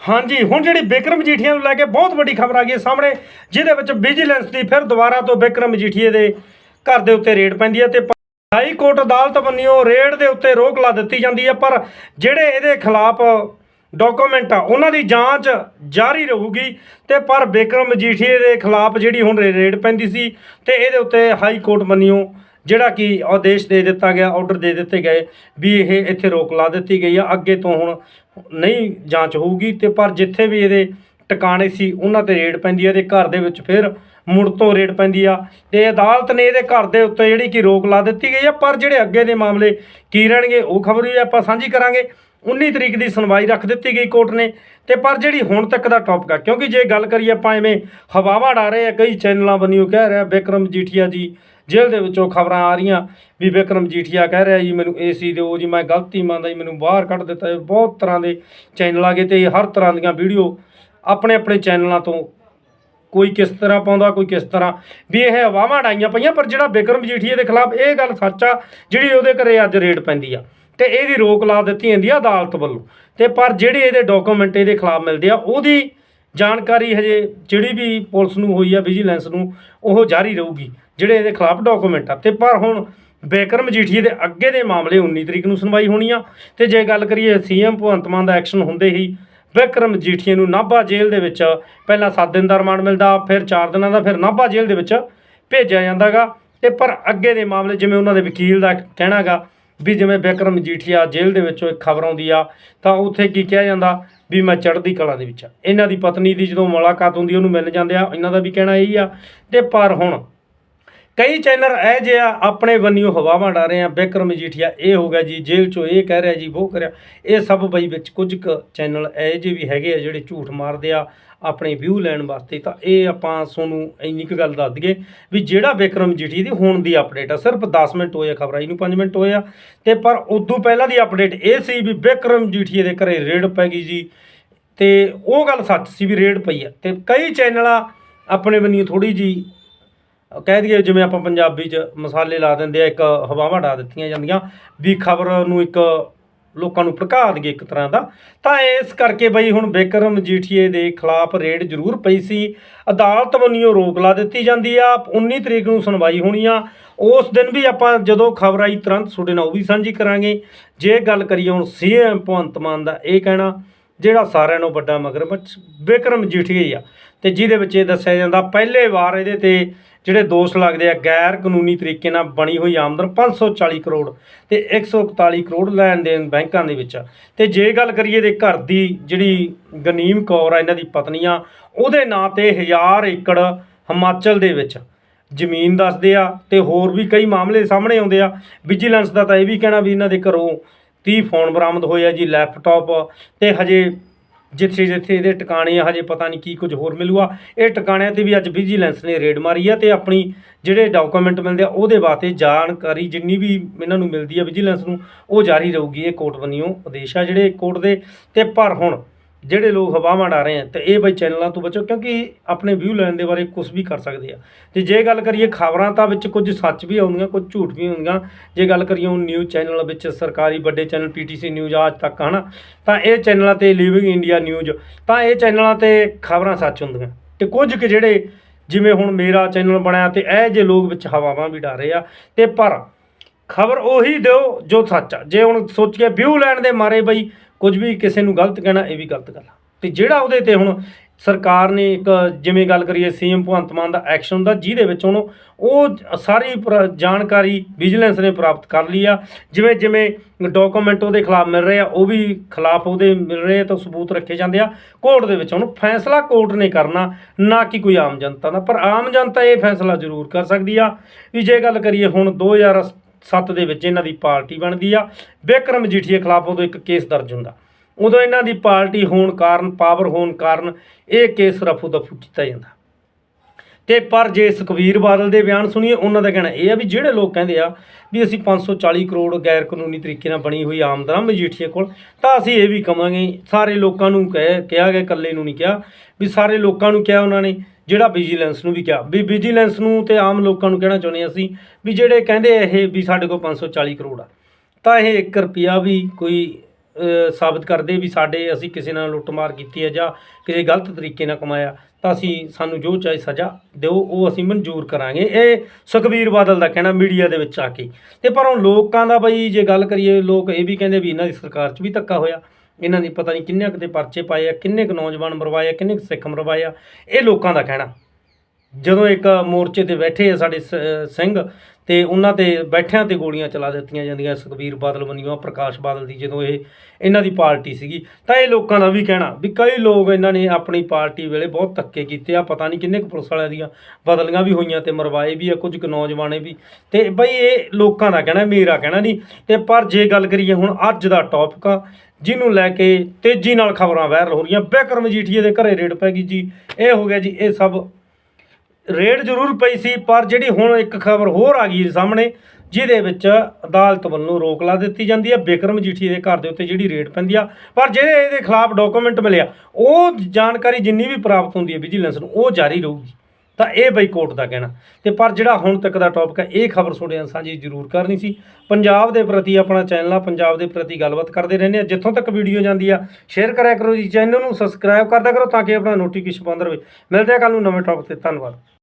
ਹਾਂਜੀ, ਹੁਣ ਜਿਹੜੀ ਬਿਕਰਮ ਮਜੀਠੀਆ ਨੂੰ ਲੈ ਕੇ ਬਹੁਤ ਵੱਡੀ ਖਬਰ ਆ ਗਈ ਹੈ ਸਾਹਮਣੇ, ਜਿਹਦੇ ਵਿੱਚ ਵਿਜੀਲੈਂਸ ਦੀ ਫਿਰ ਦੁਬਾਰਾ ਤੋਂ ਬਿਕਰਮ ਮਜੀਠੀਏ ਦੇ ਘਰ ਦੇ ਉੱਤੇ ਰੇਡ ਪੈਂਦੀ ਹੈ ਤੇ ਪ- ਹਾਈ ਕੋਰਟ ਅਦਾਲਤ ਵੱਲੋਂ ਰੇਡ ਦੇ ਉੱਤੇ ਰੋਕ ਲਾ ਦਿੱਤੀ ਜਾਂਦੀ ਹੈ, ਪਰ ਜਿਹੜੇ ਇਹਦੇ ਖਿਲਾਫ ਡਾਕੂਮੈਂਟ ਆ, ਉਹਨਾਂ ਦੀ ਜਾਂਚ ਜਾਰੀ ਰਹੂਗੀ ਤੇ ਪਰ ਬਿਕਰਮ ਮਜੀਠੀਏ ਦੇ ਖਿਲਾਫ ਜਿਹੜੀ ਹੁਣ ਰੇ- ਰੇਡ ਪੈਂਦੀ ਸੀ ਤੇ ਇਹਦੇ ਉੱਤੇ ਹਾਈ ਕੋਰਟ ਵੱਲੋਂ ਜਿਹੜਾ ਕਿ ਆਦੇਸ਼ ਦੇ ਦਿੱਤਾ ਗਿਆ ਆਰਡਰ ਦੇ ਦਿੱਤੇ ਗਏ ਵੀ ਇਹ ਇੱਥੇ ਰੋਕ ਲਾ ਦਿੱਤੀ ਗਈ ਆ, ਅੱਗੇ ਤੋਂ ਹੁਣ ਨਹੀਂ ਜਾਂਚ ਹੋਊਗੀ ਤੇ ਪਰ ਜਿੱਥੇ ਵੀ ਇਹਦੇ ਟਿਕਾਣੇ ਸੀ, ਉਹਨਾਂ ਤੇ ਰੇਡ ਪੈਂਦੀ ਹੈ ਤੇ ਘਰ ਦੇ ਵਿੱਚ ਫਿਰ ਮੁੜ ਤੋਂ ਰੇਡ ਪੈਂਦੀ ਆ। ਤੇ ਅਦਾਲਤ ਨੇ ਇਹਦੇ ਘਰ ਦੇ ਉੱਤੇ ਜਿਹੜੀ ਕਿ ਰੋਕ ਲਾ ਦਿੱਤੀ ਗਈ ਆ, ਪਰ ਜਿਹੜੇ ਅੱਗੇ ਦੇ ਮਾਮਲੇ ਕੀ ਰਹਿਣਗੇ ਉਹ ਖਬਰ ਵੀ ਆਪਾਂ ਸਾਂਝੀ ਕਰਾਂਗੇ। 19 ਤਰੀਕ ਦੀ ਸੁਣਵਾਈ ਰੱਖ ਦਿੱਤੀ ਗਈ ਕੋਰਟ ਨੇ ਤੇ ਪਰ ਜਿਹੜੀ ਹੁਣ ਤੱਕ ਦਾ ਟੌਪਿਕ ਆ, ਕਿਉਂਕਿ ਜੇ ਗੱਲ ਕਰੀਏ ਆਪਾਂ ਐਵੇਂ ਹਵਾਵਾਂ ਡਾ ਰਹੇ ਆ, ਕਈ ਚੈਨਲਾਂ ਬੰਨਿਓ ਕਹਿ ਰਿਹਾ ਬਿਕਰਮ ਜੀਠੀਆ ਜੀ ਜੇਲ੍ਹ ਦੇ ਵਿੱਚੋਂ ਖਬਰਾਂ ਆ ਰਹੀਆਂ ਵੀ ਬਿਕਰਮ ਜੀਠੀਆ ਕਹਿ ਰਿਹਾ ਜੀ, ਮੈਨੂੰ ਏਸੀ ਦਿਓ ਜੀ, ਮੈਂ ਗਲਤੀ ਮੰਨਦਾ ਜੀ, ਮੈਨੂੰ ਬਾਹਰ ਕੱਢ ਦਿੱਤਾ ਜੀ। ਬਹੁਤ ਤਰ੍ਹਾਂ ਦੇ ਚੈਨਲ ਆ ਗਏ ਤੇ ਹਰ ਤਰ੍ਹਾਂ ਦੀਆਂ ਵੀਡੀਓ ਆਪਣੇ ਆਪਣੇ ਚੈਨਲਾਂ ਤੋਂ ਕੋਈ ਕਿਸ ਤਰ੍ਹਾਂ ਪਾਉਂਦਾ, ਕੋਈ ਕਿਸ ਤਰ੍ਹਾਂ ਵੀ ਇਹ ਹਵਾਵਾਂ ਡਾਈਆਂ ਪਈਆਂ, ਪਰ ਜਿਹੜਾ ਬਿਕਰਮ ਜੀਠੀਏ ਦੇ ਖਿਲਾਫ ਇਹ ਗੱਲ ਸੱਚ ਆ, ਜਿਹੜੀ ਉਹਦੇ ਘਰੇ ਅੱਜ ਰੇਡ ਪੈਂਦੀ ਆ ਤੇ ਇਹਦੀ ਰੋਕ ਲਾ ਦਿੱਤੀ ਜਾਂਦੀ ਆ ਅਦਾਲਤ ਵੱਲੋਂ। ਤੇ ਪਰ ਜਿਹੜੇ ਇਹਦੇ ਡਾਕੂਮੈਂਟ ਇਹਦੇ ਖਿਲਾਫ ਮਿਲਦੇ ਆ, ਉਹਦੀ ਜਾਣਕਾਰੀ ਹਜੇ ਜਿਹੜੀ ਵੀ ਪੁਲਿਸ ਨੂੰ ਹੋਈ ਆ ਵਿਜੀਲੈਂਸ ਨੂੰ, ਉਹ ਜਾਰੀ ਰਹੂਗੀ, ਜਿਹੜੇ ਇਹਦੇ ਖਿਲਾਫ ਡਾਕੂਮੈਂਟ ਆ। ਤੇ ਪਰ ਹੁਣ ਬੇਕਰਮ ਮਜੀਠੀਏ ਦੇ ਅੱਗੇ ਦੇ ਮਾਮਲੇ 19 ਤਰੀਕ ਨੂੰ ਸੁਣਵਾਈ ਹੋਣੀ ਆ। ਤੇ ਜੇ ਗੱਲ ਕਰੀਏ ਸੀਐਮ ਭਗਵੰਤ ਮਾਨ ਦਾ ਐਕਸ਼ਨ ਹੁੰਦੇ ਹੀ ਬਿਕਰਮ ਮਜੀਠੀਏ ਨੂੰ ਨਾਭਾ ਜੇਲ੍ਹ ਦੇ ਵਿੱਚ ਪਹਿਲਾਂ 7 ਦਿਨ ਦਾ ਰਿਮਾਂਡ ਮਿਲਦਾ, ਫਿਰ 4 ਦਿਨਾਂ ਦਾ, ਫਿਰ ਨਾਭਾ ਜੇਲ੍ਹ ਦੇ ਵਿੱਚ ਭੇਜਿਆ ਜਾਂਦਾਗਾ। ਤੇ ਪਰ ਅੱਗੇ ਦੇ ਮਾਮਲੇ ਜਿਵੇਂ ਉਹਨਾਂ ਦੇ ਵਕੀਲ ਦਾ ਕਹਿਣਾਗਾ ਵੀ ਜਿਵੇਂ ਬਿਕਰਮ ਮਜੀਠੀਆ ਜੇਲ੍ਹ ਦੇ ਵਿੱਚੋਂ ਇੱਕ ਖਬਰ ਆਉਂਦੀ ਆ, ਤਾਂ ਉੱਥੇ ਕੀ ਕਿਹਾ ਜਾਂਦਾ ਵੀ ਮੈਂ ਚੜ੍ਹਦੀ ਕਲਾ ਦੇ ਵਿੱਚ ਇਹਨਾਂ ਦੀ ਪਤਨੀ ਦੀ ਜਦੋਂ ਮੁਲਾਕਾਤ ਹੁੰਦੀ ਉਹਨੂੰ ਮਿਲ ਜਾਂਦੇ ਆ। ਇਹਨਾਂ ਦਾ ਵੀ ਕਹਿਣਾ ਇਹੀ ਆ, ਤੇ ਪਰ ਹੁਣ ਕਈ ਚੈਨਲ ਇਹ ਜੇ ਆ, ਆਪਣੇ ਵੰਨਿਓ ਹਵਾਵਾਂ ਡਾ ਰਹੇ ਆ ਬਿਕਰਮ ਮਜੀਠੀਆ ਇਹ ਹੋ ਗਿਆ ਜੀ, ਜੇਲ੍ਹ ਚੋਂ ਇਹ ਕਹਿ ਰਿਹਾ ਜੀ ਉਹ ਕਰਿਆ। ਇਹ ਸਭ ਬਈ ਵਿੱਚ ਕੁਝ ਕੁ ਚੈਨਲ ਇਹ ਜੇ ਵੀ ਹੈਗੇ ਆ, ਜਿਹੜੇ ਝੂਠ ਮਾਰਦੇ ਆ, ਆਪਣੇ ਵਿਊ ਲੈਣ ਵਾਸਤੇ। ਤਾਂ ਇਹ ਆਪਾਂ ਤੁਹਾਨੂੰ ਇੰਨੀ ਕੁ ਗੱਲ ਦੱਸ ਦਈਏ ਵੀ ਜਿਹੜਾ ਬਿਕਰਮ ਜੀਠੀ ਦੀ ਹੁਣ ਦੀ ਅਪਡੇਟ ਆ, ਸਿਰਫ 10 ਮਿੰਟ ਹੋਏ ਆ ਖਬਰਾਂ ਇਹਨੂੰ 5 ਮਿੰਟ ਹੋਏ ਆ। ਤੇ ਪਰ ਉਦੋਂ ਪਹਿਲਾਂ ਦੀ ਅਪਡੇਟ ਇਹ ਸੀ ਵੀ ਬਿਕਰਮ ਜੀਠੀ ਦੇ ਘਰੇ ਰੇਡ ਪੈ ਗਈ ਜੀ। ਤੇ ਉਹ ਗੱਲ ਸੱਚ ਸੀ ਵੀ ਰੇਡ ਪਈ ਆ। ਤੇ ਕਈ ਚੈਨਲਾਂ ਆਪਣੇ ਬੰਨੀ ਥੋੜੀ ਜੀ ਕਹਿ ਦਈਏ ਜਿਵੇਂ ਆਪਾਂ ਪੰਜਾਬੀ 'ਚ ਮਸਾਲੇ ਲਾ ਦਿੰਦੇ ਆ, ਇੱਕ ਹਵਾਵਾਂ ਡਾ ਦਿੱਤੀਆਂ ਜਾਂਦੀਆਂ, ਵੀ ਖਬਰ ਨੂੰ ਇੱਕ ਲੋਕਾਂ ਨੂੰ ਭੜਕਾ ਦਈਏ ਇੱਕ ਤਰ੍ਹਾਂ ਦਾ। ਤਾਂ ਇਸ ਕਰਕੇ ਬਈ ਹੁਣ ਬਿਕਰਮ ਜੀਠੀਏ ਦੇ ਖਿਲਾਫ ਰੇਡ ਜ਼ਰੂਰ ਪਈ ਸੀ। ਅਦਾਲਤ ਵੱਲੋਂ ਰੋਕ ਲਾ ਦਿੱਤੀ ਜਾਂਦੀ ਆ 19 ਤਰੀਕ ਨੂੰ ਸੁਣਵਾਈ ਹੋਣੀ ਆ। ਉਸ ਦਿਨ ਵੀ ਆਪਾਂ ਜਦੋਂ ਖਬਰ ਆਈ, ਤੁਰੰਤ ਤੁਹਾਡੇ ਨਾਲ ਉਹ ਵੀ ਸਾਂਝੀ ਕਰਾਂਗੇ। ਜੇ ਗੱਲ ਕਰੀਏ ਹੁਣ ਸੀਐਮ ਭਗਵੰਤ ਮਾਨ ਦਾ ਇਹ ਕਹਿਣਾ, ਜਿਹੜਾ ਸਾਰਿਆਂ ਨੂੰ ਵੱਡਾ ਮਗਰਮੱਛ ਬਿਕਰਮ ਜੀਠੀਆ ਆ। ਤੇ ਜਿਹਦੇ ਵਿੱਚ ਇਹ ਦੱਸਿਆ ਜਾਂਦਾ, ਪਹਿਲੇ ਵਾਰ ਇਹਦੇ ਤੇ ਜਿਹੜੇ ਦੋਸ਼ ਲੱਗਦੇ ਆ, ਗੈਰ ਕਾਨੂੰਨੀ ਤਰੀਕੇ ਨਾਲ ਬਣੀ ਹੋਈ ਆਮਦਨ 540 ਕਰੋੜ ਤੇ 141 ਕਰੋੜ ਲੈਣ ਦੇਣ ਬੈਂਕਾਂ ਦੇ ਵਿੱਚ ਆ। ਤੇ ਜੇ ਗੱਲ ਕਰੀਏ ਦੇ ਘਰ ਦੀ ਜਿਹੜੀ ਗਨੀਮ ਕੌਰ ਆ, ਇਹਨਾਂ ਦੀ ਪਤਨੀ ਆ, ਉਹਦੇ ਨਾਂ ਤੇ 1000 ਏਕੜ ਹਿਮਾਚਲ ਦੇ ਵਿੱਚ ਜ਼ਮੀਨ ਦੱਸਦੇ ਆ ਤੇ ਹੋਰ ਵੀ ਕਈ ਮਾਮਲੇ ਸਾਹਮਣੇ ਆਉਂਦੇ ਆ ਵਿਜੀਲੈਂਸ ਦਾ ਤਾਂ ਇਹ ਵੀ ਕਹਿਣਾ ਵੀ ਇਹਨਾਂ ਦੇ ਘਰੋਂ 30 ਫੋਨ ਬਰਾਮਦ ਹੋਏ ਆ ਜੀ ਲੈਪਟਾਪ ਤੇ ਹਜੇ ਜਿੱਥੇ ਜਿੱਥੇ ਇਹਦੇ ਟਿਕਾਣੇ ਆ, ਹਜੇ ਪਤਾ ਨਹੀਂ ਕੀ ਕੁਝ ਹੋਰ ਮਿਲੂਗਾ। ਇਹ ਟਿਕਾਣਿਆਂ ਤੇ ਵੀ ਅੱਜ ਵਿਜੀਲੈਂਸ ਨੇ ਰੇਡ ਮਾਰੀ ਆ ਤੇ ਆਪਣੀ ਜਿਹੜੇ ਡਾਕੂਮੈਂਟ ਮਿਲਦੇ ਆ, ਉਹਦੇ ਵਾਸਤੇ ਜਾਣਕਾਰੀ ਜਿੰਨੀ ਵੀ ਇਹਨਾਂ ਨੂੰ ਮਿਲਦੀ ਆ ਵਿਜੀਲੈਂਸ ਨੂੰ, ਉਹ ਜਾਰੀ ਰਹੂਗੀ ਇਹ ਕੋਰਟ ਵੱਲੋਂ ਆਦੇਸ਼ ਆ ਜਿਹੜੇ ਕੋਰਟ ਦੇ ਤੇ ਪਰ ਹੁਣ ਜਿਹੜੇ ਲੋਕ ਹਵਾਵਾਂ ਡਾ ਰਹੇ ਆ, ਤੇ ਇਹ ਬਈ ਚੈਨਲਾਂ ਤੋਂ ਬਚੋ, ਕਿਉਂਕਿ ਆਪਣੇ ਵਿਊ ਲੈਣ ਦੇ ਬਾਰੇ ਕੁਝ ਵੀ ਕਰ ਸਕਦੇ ਆ। ਤੇ ਜੇ ਗੱਲ ਕਰੀਏ ਖਬਰਾਂ ਤਾਂ ਵਿੱਚ ਕੁਝ ਸੱਚ ਵੀ ਆਉਂਦੀਆਂ, ਕੁਝ ਝੂਠ ਵੀ ਆਉਂਦੀਆਂ। ਜੇ ਗੱਲ ਕਰੀਏ ਹੁਣ ਨਿਊਜ਼ ਚੈਨਲ ਵਿੱਚ ਸਰਕਾਰੀ ਵੱਡੇ ਚੈਨਲ ਪੀਟੀਸੀ ਨਿਊਜ਼ ਆਜ ਤੱਕ, ਹਨਾ? ਤਾਂ ਇਹ ਚੈਨਲਾਂ ਤੇ ਲਿਵਿੰਗ ਇੰਡੀਆ ਨਿਊਜ਼ ਤਾਂ ਇਹ ਚੈਨਲਾਂ ਤੇ ਖਬਰਾਂ ਸੱਚ ਹੁੰਦੀਆਂ। ਤੇ ਕੁਝ ਕੁ ਜਿਹੜੇ ਜਿਵੇਂ ਹੁਣ ਮੇਰਾ ਚੈਨਲ ਬਣਿਆ ਤੇ ਇਹ ਜੇ ਲੋਕ ਵਿੱਚ ਹਵਾਵਾਂ ਵੀ ਡਾ ਰਹੇ ਆ। ਤੇ ਪਰ ਖਬਰ ਉਹੀ ਦਿਓ ਜੋ ਸੱਚ ਆ। ਜੇ ਹੁਣ ਸੋਚ ਕੇ ਵਿਊ ਲੈਣ ਦੇ ਮਾਰੇ ਬਈ ਕੁਝ ਵੀ ਕਿਸੇ ਨੂੰ ਗਲਤ ਕਹਿਣਾ, ਇਹ ਵੀ ਗਲਤ ਗੱਲ ਆ। ਤੇ ਜਿਹੜਾ ਉਹਦੇ ਤੇ ਹੁਣ ਸਰਕਾਰ ਨੇ ਇੱਕ ਜਿਵੇਂ ਗੱਲ ਕਰੀਏ, ਸੀਐਮ ਭਗਵੰਤ ਮਾਨ ਦਾ ਐਕਸ਼ਨ ਦਾ ਜਿਹਦੇ ਵਿੱਚ ਉਹਨੂੰ ਉਹ ਸਾਰੀ ਪ੍ਰ- ਜਾਣਕਾਰੀ ਵਿਜੀਲੈਂਸ ਨੇ ਪ੍ਰਾਪਤ ਕਰ ਲਈ ਆ। ਜਿਵੇਂ ਜਿਵੇਂ ਡਾਕੂਮੈਂਟ ਉਹਦੇ ਖਿਲਾਫ ਮਿਲ ਰਹੇ ਆ, ਉਹ ਵੀ ਖਿਲਾਫ ਉਹਦੇ ਮਿਲ ਰਹੇ ਆ ਤਾਂ ਸਬੂਤ ਰੱਖੇ ਜਾਂਦੇ ਆ। ਕੋਰਟ ਦੇ ਵਿੱਚ ਹੁਣ ਫੈਸਲਾ ਕੋਰਟ ਨੇ ਕਰਨਾ, ਨਾ ਕਿ ਕੋਈ ਆਮ ਜਨਤਾ ਦਾ। ਪਰ ਆਮ ਜਨਤਾ ਇਹ ਫੈਸਲਾ ਜ਼ਰੂਰ ਕਰ ਸਕਦੀ ਆ। ਵੀ ਜੇ ਗੱਲ ਕਰੀਏ ਹੁਣ 2007 ਦੇ ਵਿੱਚ ਇਹਨਾਂ ਦੀ ਪਾਰਟੀ ਬਣਦੀ ਆ। ਬਿਕਰਮ ਜੀਠੀਏ ਖਿਲਾਫ ਉਦੋਂ ਇੱਕ ਕੇਸ ਦਰਜ ਹੁੰਦਾ। ਉਦੋਂ ਇਹਨਾਂ ਦੀ ਪਾਰਟੀ ਹੋਣ ਕਾਰਨ, ਪਾਵਰ ਹੋਣ ਕਾਰਨ ਇਹ ਕੇਸ ਰਫੂ ਦਫੂ ਕੀਤਾ ਜਾਂਦਾ। ਤੇ ਪਰ ਜੇ ਸੁਖਬੀਰ ਬਾਦਲ ਦੇ ਬਿਆਨ ਸੁਣੀਏ, ਉਹਨਾਂ ਦਾ ਕਹਿਣਾ ਇਹ ਆ ਵੀ ਜਿਹੜੇ ਲੋਕ ਕਹਿੰਦੇ ਆ ਵੀ ਅਸੀਂ 540 ਕਰੋੜ ਗੈਰ ਕਾਨੂੰਨੀ ਤਰੀਕੇ ਨਾਲ ਬਣੀ ਹੋਈ ਆਮਦਨ ਮਜੀਠੀਏ ਕੋਲ, ਤਾਂ ਅਸੀਂ ਇਹ ਵੀ ਕਵਾਂਗੇ। ਸਾਰੇ ਲੋਕਾਂ ਨੂੰ ਕਹਿ ਕਿਹਾ ਗਿਆ, ਇਕੱਲੇ ਨੂੰ ਨਹੀਂ ਕਿਹਾ। ਵੀ ਸਾਰੇ ਲੋਕਾਂ ਨੂੰ ਕਿਹਾ ਉਹਨਾਂ ਨੇ ਜਿਹੜਾ ਵਿਜੀਲੈਂਸ ਨੂੰ ਵੀ ਕਿਹਾ। ਵੀ ਵਿਜੀਲੈਂਸ ਨੂੰ ਤੇ ਆਮ ਲੋਕਾਂ ਨੂੰ ਕਹਿਣਾ ਚਾਹੁੰਦੇ ਅਸੀਂ ਵੀ ਜਿਹੜੇ ਕਹਿੰਦੇ ਇਹ ਵੀ ਸਾਡੇ ਕੋਲ 540 ਕਰੋੜ ਆ, ਤਾਂ ਇਹ 1 ਰੁਪਿਆ ਵੀ ਕੋਈ ਸਾਬਤ ਕਰਦੇ ਵੀ ਸਾਡੇ ਅਸੀਂ ਕਿਸੇ ਨਾਲ ਲੁੱਟਮਾਰ ਕੀਤੀ ਹੈ ਜਾਂ ਕਿਸੇ ਗਲਤ ਤਰੀਕੇ ਨਾਲ ਕਮਾਇਆ, ਤਾਂ ਅਸੀਂ ਸਾਨੂੰ ਜੋ ਚਾਹੇ ਸਜ਼ਾ ਦਿਓ, ਉਹ ਅਸੀਂ ਮਨਜ਼ੂਰ ਕਰਾਂਗੇ। ਇਹ ਸੁਖਬੀਰ ਬਾਦਲ ਦਾ ਕਹਿਣਾ ਮੀਡੀਆ ਦੇ ਵਿੱਚ ਆ ਕੇ। ਤੇ ਪਰ ਹੁਣ ਲੋਕਾਂ ਦਾ ਬਈ ਜੇ ਗੱਲ ਕਰੀਏ, ਲੋਕ ਇਹ ਵੀ ਕਹਿੰਦੇ ਵੀ ਇਹਨਾਂ ਦੀ ਸਰਕਾਰ 'ਚ ਵੀ ਧੱਕਾ ਹੋਇਆ। ਇਹਨਾਂ ਦੀ ਪਤਾ ਨਹੀਂ ਕਿੰਨੇ ਕੁ ਦੇ ਪਰਚੇ ਪਾਏ ਆ, ਕਿੰਨੇ ਕੁ ਨੌਜਵਾਨ ਮਰਵਾਏ ਆ, ਕਿੰਨੇ ਕੁ ਸਿੱਖ ਮਰਵਾਏ ਆ, ਇਹ ਲੋਕਾਂ ਦਾ ਕਹਿਣਾ। ਜਦੋਂ ਇੱਕ ਮੋਰਚੇ ਤੇ ਬੈਠੇ ਆ ਸਾਡੇ ਸ- ਸਿੰਘ, ਤੇ ਉਹਨਾਂ ਤੇ ਬੈਠਿਆਂ ਤੇ ਗੋਲੀਆਂ ਚਲਾ ਦਿੱਤੀਆਂ ਜਾਂਦੀਆਂ, ਸੁਖਬੀਰ ਬਾਦਲ ਬਣੀਆਂ ਪ੍ਰਕਾਸ਼ ਬਾਦਲ ਦੀ ਜਦੋਂ ਇਹ ਇਹਨਾਂ ਦੀ ਪਾਰਟੀ ਸੀਗੀ, ਤਾਂ ਇਹ ਲੋਕਾਂ ਦਾ ਵੀ ਕਹਿਣਾ ਵੀ ਕਈ ਲੋਕ ਇਹਨਾਂ ਨੇ ਆਪਣੀ ਪਾਰਟੀ ਵੇਲੇ ਬਹੁਤ ਧੱਕੇ ਕੀਤੇ ਆ, ਪਤਾ ਨਹੀਂ ਕਿੰਨੇ ਕੁ ਪੁਲਿਸ ਵਾਲਿਆਂ ਦੀਆਂ ਬਦਲੀਆਂ ਵੀ ਹੋਈਆਂ ਤੇ ਮਰਵਾਏ ਵੀ ਆ, ਕੁਝ ਕੁ ਨੌਜਵਾਨੇ ਵੀ। ਤੇ ਬਈ ਇਹ ਲੋਕਾਂ ਦਾ ਕਹਿਣਾ, ਮੇਰਾ ਕਹਿਣਾ ਨਹੀਂ, ਤੇ ਪਰ ਜੇ ਗੱਲ ਕਰੀਏ ਹੁਣ ਅੱਜ ਦਾ ਟੌਪਿਕ ਆ ਜਿਹਨੂੰ ਲੈ ਕੇ ਤੇਜ਼ੀ ਨਾਲ ਖਬਰਾਂ ਵਾਇਰਲ ਹੋ ਰਹੀਆਂ। ਬਿਕਰਮ ਜੀਠੀਏ ਦੇ ਘਰੇ ਰੇਡ ਪੈ ਗਈ ਜੀ। ਇਹ ਹੋ ਗਿਆ ਜੀ, ਇਹ ਸਭ ਰੇਡ ਜ਼ਰੂਰ ਪਈ ਸੀ, ਪਰ ਜਿਹੜੀ ਹੁਣ ਇੱਕ ਖਬਰ ਹੋਰ ਆ ਗਈ ਸਾਹਮਣੇ, ਜਿਹਦੇ ਵਿੱਚ ਅਦਾਲਤ ਵੱਲੋਂ ਰੋਕ ਲਾ ਦਿੱਤੀ ਜਾਂਦੀ ਹੈ। ਬਿਕਰਮ ਜੀਠੀ ਦੇ ਘਰ ਦੇ ਉੱਤੇ ਜਿਹੜੀ ਰੇਡ ਪੈਂਦੀ ਆ। ਪਰ ਜਿਹੜੇ ਇਹਦੇ ਖਿਲਾਫ ਡਾਕੂਮੈਂਟ ਮਿਲਿਆ, ਉਹ ਜਾਣਕਾਰੀ ਜਿੰਨੀ ਵੀ ਪ੍ਰਾਪਤ ਹੁੰਦੀ ਹੈ ਵਿਜੀਲੈਂਸ ਨੂੰ, ਉਹ ਜਾਰੀ ਰਹੂਗੀ। ਤਾਂ ਇਹ ਬਈ ਕੋਰਟ ਦਾ ਕਹਿਣਾ। ਤੇ ਪਰ ਜਿਹੜਾ ਹੁਣ ਤੱਕ ਦਾ ਟੌਪਿਕ ਹੈ, ਇਹ ਖਬਰ ਤੁਹਾਡੇ ਨਾਲ ਸਾਂਝੀ ਜ਼ਰੂਰ ਕਰਨੀ ਸੀ। ਪੰਜਾਬ ਦੇ ਪ੍ਰਤੀ ਆਪਣਾ ਚੈਨਲ ਆ, ਪੰਜਾਬ ਦੇ ਪ੍ਰਤੀ ਗੱਲਬਾਤ ਕਰਦੇ ਰਹਿੰਦੇ ਆ। ਜਿੱਥੋਂ ਤੱਕ ਵੀਡੀਓ ਜਾਂਦੀ ਆ ਸ਼ੇਅਰ ਕਰਿਆ ਕਰੋ ਜੀ। ਚੈਨਲ ਨੂੰ ਸਬਸਕ੍ਰਾਈਬ ਕਰਦਾ ਕਰੋ ਤਾਂ ਕਿ ਆਪਣਾ ਨੋਟੀਫਿਕੇਸ਼ਨ ਪਾਉਂਦਾ ਰਹੇ। ਮਿਲਦੇ ਆ ਕੱਲ ਨੂੰ ਨਵੇਂ ਟੌਪਿਕ ਤੇ। ਧੰਨਵਾਦ।